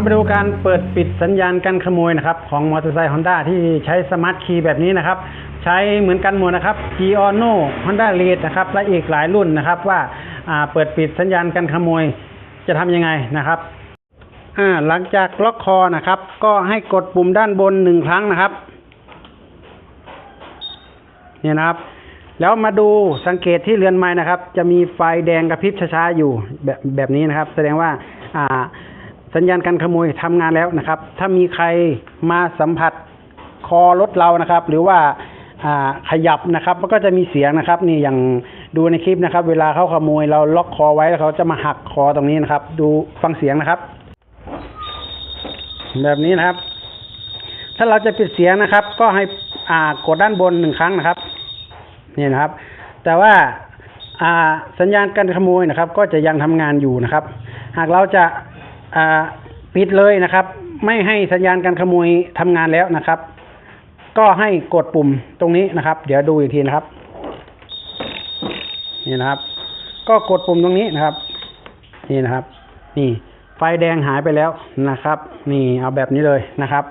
เรามาดูการเปิดปิดสัญญาณการขโมยนะครับ ของมอเตอร์ไซค์ฮอนด้าที่ใช้สมาร์ทคีย์แบบนี้นะครับ ใช้เหมือนกันหมดนะครับ g o n o Honda r a d นะครับ และอีกหลายรุ่นนะครับ ว่าเปิดปิดสัญญาณการขโมยจะทำยังไงนะครับหลังจากล็อกคอนะครับ ก็ให้กดปุ่มด้านบนหนึ่งครั้งนะครับเนี่ยนะครับ แล้วมาดูสังเกตที่เรือนไม้นะครับ จะมีไฟแดงกระพริบช้าๆอยู่แบบแบบนี้นะครับ แสดงว่าอ่า สัญญาณการขโมยทำงานแล้วนะครับ ถ้ามีใครมาสัมผัสคอรถเรานะครับ หรือว่าขยับนะครับมันก็จะมีเสียงนะครับ นี่อย่างดูในคลิปนะครับ เวลาเขาขโมยเราล็อกคอไว้แล้วเขาจะมาหักคอตรงนี้นะครับ ดูฟังเสียงนะครับ แบบนี้นะครับ ถ้าเราจะปิดเสียงนะครับ ก็ให้กดด้านบนหนึ่งครั้งนะครับนี่นะครับ แต่ว่าสัญญาณการขโมยนะครับ ก็จะยังทำงานอยู่นะครับ หากเราจะ ปิดเลยนะครับ ไม่ให้สัญญาณการขโมยทำงานแล้วนะครับ ก็ให้กดปุ่มตรงนี้นะครับ เดี๋ยวดูอีกทีนะครับ นี่นะครับ ก็กดปุ่มตรงนี้นะครับ นี่นะครับ นี่ไฟแดงหายไปแล้วนะครับ นี่เอาแบบนี้เลยนะครับ